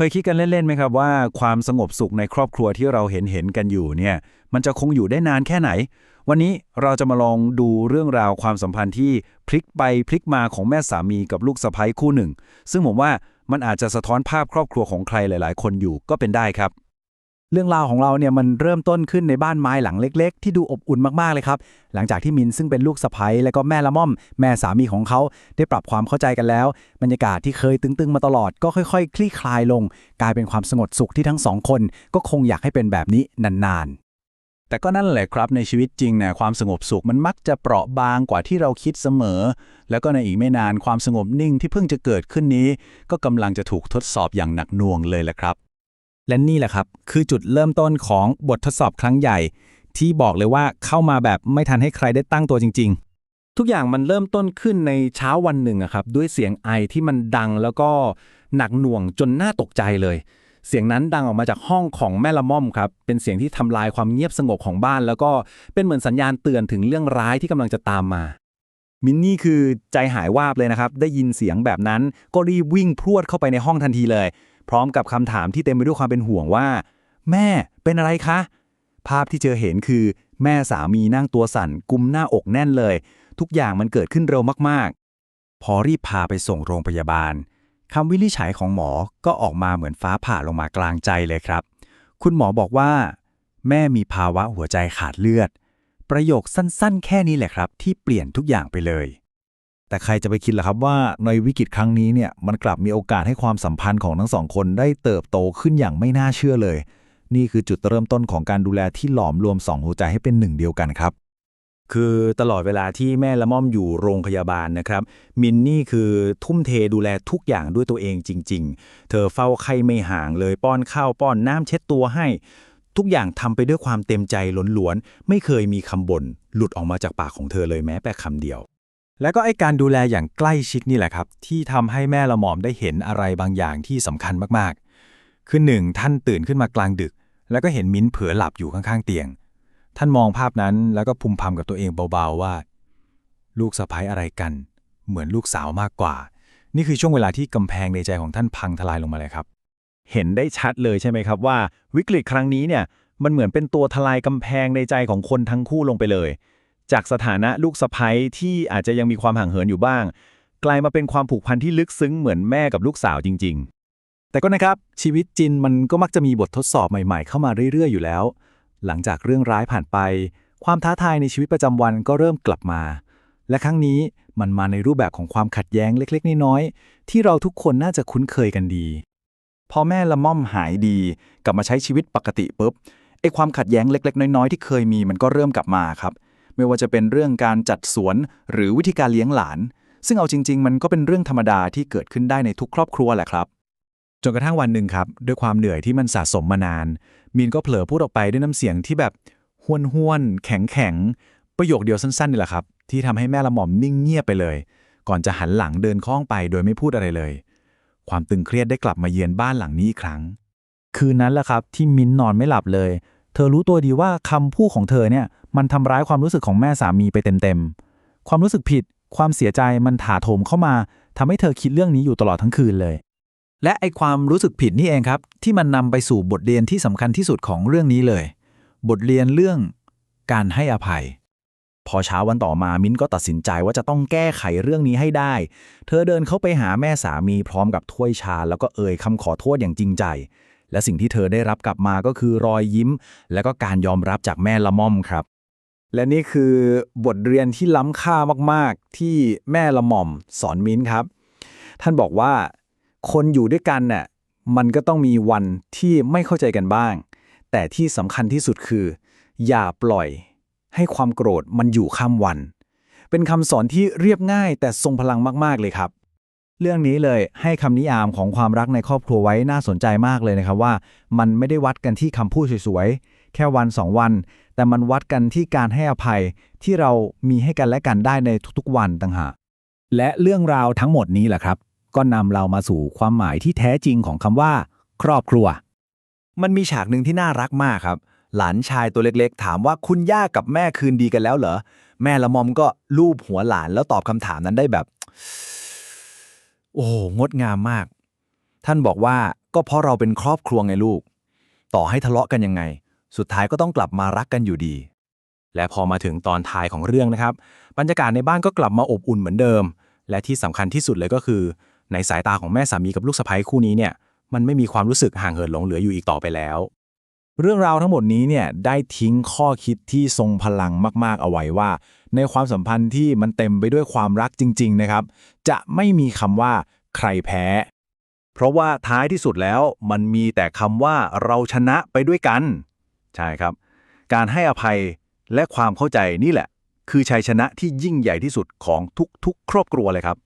เคยคิดกันเล่นๆไหมครับว่าความสงบสุขในครอบครัวที่เราเห็นเห็นๆกันอยู่เนี่ยมันจะคงอยู่ได้นานแค่ไหน วันนี้เราจะมาลองดูเรื่องราวความสัมพันธ์ที่พลิกไปพลิกมาของแม่สามีกับลูกสะใภ้คู่หนึ่ง ซึ่งผมว่ามันอาจจะสะท้อนภาพครอบครัวของใครหลาย ๆ คนอยู่ก็เป็นได้ครับ เรื่องราวของเราเนี่ยมันเริ่มต้นขึ้นในบ้านไม้หลังเล็ก ๆ ที่ดูอบอุ่นมากๆเลยครับ หลังจากที่มินซึ่งเป็นลูกสะใภ้และก็แม่ละม่อม แม่สามีของเขาได้ปรับความเข้าใจกันแล้ว บรรยากาศที่เคยตึงๆมาตลอดก็ค่อยๆ คลี่คลายลง กลายเป็นความสงบสุขที่ทั้งสองคน ก็คงอยากให้เป็นแบบนี้นานๆ แต่ก็นั่นแหละครับในชีวิตจริงเนี่ยความสงบสุขมันมักจะเปราะบางกว่าที่เราคิดเสมอ แล้วก็ในอีกไม่นานความสงบนิ่งที่เพิ่งจะเกิดขึ้นนี้ ก็กำลังจะถูกทดสอบอย่างหนักหน่วงเลยแหละครับ และนี่แหละครับ คือจุดเริ่มต้นของบททดสอบครั้งใหญ่ ที่บอกเลยว่าเข้ามาแบบไม่ทันให้ใครได้ตั้งตัวจริง ๆ ทุกอย่างมันเริ่มต้นขึ้นในเช้าวันหนึ่งอะครับด้วยเสียงไอที่มันดังแล้วก็หนักหน่วงจนน่าตกใจเลย เสียงนั้นดังออกมาจากห้องของแม่ละม่อมครับเป็นเสียงที่ทำลายความเงียบสงบของบ้าน แล้วก็เป็นเหมือนสัญญาณเตือนถึงเรื่องร้ายที่กำลังจะตามมามินนี่คือใจหายวาบเลยนะครับ ได้ยินเสียงแบบนั้นก็รีบวิ่งพรวดเข้าไปในห้องทันทีเลย พร้อมกับคำถามที่เต็มไปด้วยความเป็นห่วงว่า แม่เป็นอะไรคะ ภาพที่เจอเห็นคือ แม่สามีนั่งตัวสั่น กุมหน้าอกแน่นเลย ทุกอย่างมันเกิดขึ้นเร็วมากๆ พอรีบพาไปส่งโรงพยาบาลคำวินิจฉัยของหมอก็ออกมาเหมือนฟ้าผ่าลงมากลางใจเลยครับ คุณหมอบอกว่า แม่มีภาวะหัวใจขาดเลือด ประโยคสั้นๆ แค่นี้แหละครับ ที่เปลี่ยนทุกอย่างไปเลย แต่ใครจะไปคิดล่ะครับว่าในวิกฤตครั้งนี้เนี่ยมันกลับมีโอกาสให้ความสัมพันธ์ของทั้งสองคนได้เติบโตขึ้นอย่างไม่น่าเชื่อเลย นี่คือจุดเริ่มต้นของการดูแลที่หลอมรวมสองหัวใจให้เป็นหนึ่งเดียวกันครับ คือตลอดเวลาที่แม่ละม่อมอยู่โรงพยาบาลนะครับ มินนี่คือทุ่มเทดูแลทุกอย่างด้วยตัวเองจริง ๆ เธอเฝ้าไข้ไม่ห่างเลยป้อนข้าวป้อนน้ำเช็ดตัวให้ ทุกอย่างทำไปด้วยความเต็มใจล้นล้วน ไม่เคยมีคำบ่นหลุดออกมาจากปากของเธอเลยแม้แต่คำเดียว และก็ไอการดูแลอย่างใกล้ชิดนี่แหละครับ ที่ทำให้แม่ละหมอมได้เห็นอะไรบางอย่างที่สำคัญมากๆ คือหนึ่งท่านตื่นขึ้นมากลางดึก แล้วก็เห็นมิ้นเผลอหลับอยู่ข้างๆเตียง ท่านมองภาพนั้นแล้วก็พุมพำกับตัวเองเบาๆว่า ลูกสะพ้ยอะไรกัน เหมือนลูกสาวมากกว่า นี่คือช่วงเวลาที่กำแพงในใจของท่านพังทลายลงมาเลยครับ เห็นได้ชัดเลยใช่ไหมครับว่า วิกฤตครั้งนี้เนี่ยมันเหมือนเป็นตัวทลายกำแพงในใจของคนทั้งคู่ลงไปเลย จากสถานะลูกสะพ้ยที่อาจจะยังมีความห่างเหินอยู่บ้าง กลายมาเป็นความผูกพันที่ลึกซึ้งเหมือนแม่กับลูกสาวจริง ๆ แต่ก็นะครับ ชีวิตจินมันก็มักจะมีบททดสอบใหม่ๆ เข้ามาเรื่อยๆ อยู่แล้ว หลังจากเรื่องร้ายผ่านไป ความท้าทายในชีวิตประจำวันก็เริ่มกลับมา และครั้งนี้มันมาในรูปแบบของความขัดแย้งเล็กๆน้อยๆที่เราทุกคนน่าจะคุ้นเคยกันดีพอแม่ละม่อมหายดี กลับมาใช้ชีวิตปกติปุ๊บไอ้ความขัดแย้งเล็ก ๆ น้อย ๆ ที่เคยมีมันก็เริ่มกลับมาครับ ไม่ว่าจะเป็นเรื่องการจัดสวน หรือวิธีการเลี้ยงหลาน ซึ่งเอาจริง ๆ มันก็เป็นเรื่องธรรมดาที่เกิดขึ้นได้ในทุกครอบครัวแหละครับ จนกระทั่งวันหนึ่งครับ ด้วยความเหนื่อยที่มันสะสมมานาน มีนก็เผลอพูดออกไปด้วยน้ำเสียงที่แบบห้วนห้วนๆแข็งแข็งๆประโยคเดียวสั้นๆนี่แหละครับ ที่ทำให้แม่ละหม่อมนิ่งเงียบไปเลย ก่อนจะหันหลังเดินเข้องไปโดยไม่พูดอะไรเลย ความตึงเครียดได้กลับมาเยือนบ้านหลังนี้อีกครั้ง คืนนั้นแหละครับที่มิ้นนอนไม่หลับเลย เธอรู้ตัวดีว่าคำพูดของเธอเนี่ย มันทำร้ายความรู้สึกของแม่สามีไปเต็มๆ ความรู้สึกผิด ความเสียใจมันถาโถมเข้ามาทำให้เธอคิดเรื่องนี้อยู่ตลอดทั้งคืนเลย และไอความรู้สึกผิดนี่เองครับ ที่มันนำไปสู่บทเรียนที่สำคัญที่สุดของเรื่องนี้เลย บทเรียนเรื่องการให้อภัย พอเช้าวันต่อมามิ้นก็ตัดสินใจว่าจะต้องแก้ไขเรื่องนี้ให้ได้ เธอเดินเข้าไปหาแม่สามีพร้อมกับถ้วยชา แล้วก็เอ่ยคำขอโทษอย่างจริงใจ และสิ่งที่เธอได้รับกลับมาก็คือรอยยิ้ม และก็การยอมรับจากแม่ละม่อมครับ และนี่คือบทเรียนที่ล้ำค่ามากๆ ที่แม่ละหม่อมสอนมิ้นครับ ท่านบอกว่าคนอยู่ด้วยกันน่ะมันก็ต้องมีวันที่ไม่เข้าใจกันบ้าง แต่ที่สำคัญที่สุดคือ อย่าปล่อยให้ความโกรธมันอยู่ข้ามวัน เป็นคำสอนที่เรียบง่ายแต่ทรงพลังมากๆเลยครับเรื่องนี้เลยให้คำนิยามของความรักในครอบครัวไว้น่าสนใจมากเลยนะครับว่า มันไม่ได้วัดกันที่คำพูดสวย แค่วันสองวัน แต่มันวัดกันที่การให้อภัยที่เรามีให้กันและกันได้ในทุกๆวันต่างหากและเรื่องราวทั้งหมดนี้แหละครับ ก็นำเรามาสู่ความหมายที่แท้จริงของคำว่า ครอบครัว มันมีฉากหนึ่งที่น่ารักมากครับ หลานชายตัวเล็กๆ ถามว่าคุณย่ากับแม่คืนดีกันแล้วเหรอ แม่ละมอมก็ลูบหัวหลานแล้วตอบคำถามนั้นได้แบบ โอ้งดงามมาก ท่านบอกว่าก็เพราะเราเป็นครอบครัวไงลูก ต่อให้ทะเลาะกันยังไง สุดท้ายก็ต้องกลับมารักกันอยู่ดี และพอมาถึงตอนท้ายของเรื่องนะครับ บรรยากาศในบ้านก็กลับมาอบอุ่นเหมือนเดิม และที่สำคัญที่สุดเลยก็คือ ในสายตาของแม่สามีกับลูกสะใภ้คู่นี้เนี่ย มันไม่มีความรู้สึกห่างเหินหลงเหลืออยู่อีกต่อไปแล้ว เรื่องราวทั้งหมดนี้เนี่ยได้ทิ้งข้อคิดที่ทรงพลังมาก ๆ เอาไว้ว่า ในความสัมพันธ์ที่มันเต็มไปด้วยความรักจริง ๆ นะครับ จะไม่มีคำว่าใครแพ้ เพราะว่าท้ายที่สุดแล้วมันมีแต่คำว่าเราชนะไปด้วยกัน ใช่ครับ การให้อภัยและความเข้าใจนี่แหละ คือชัยชนะที่ยิ่งใหญ่ที่สุดของทุกๆ ครอบครัวเลยครับ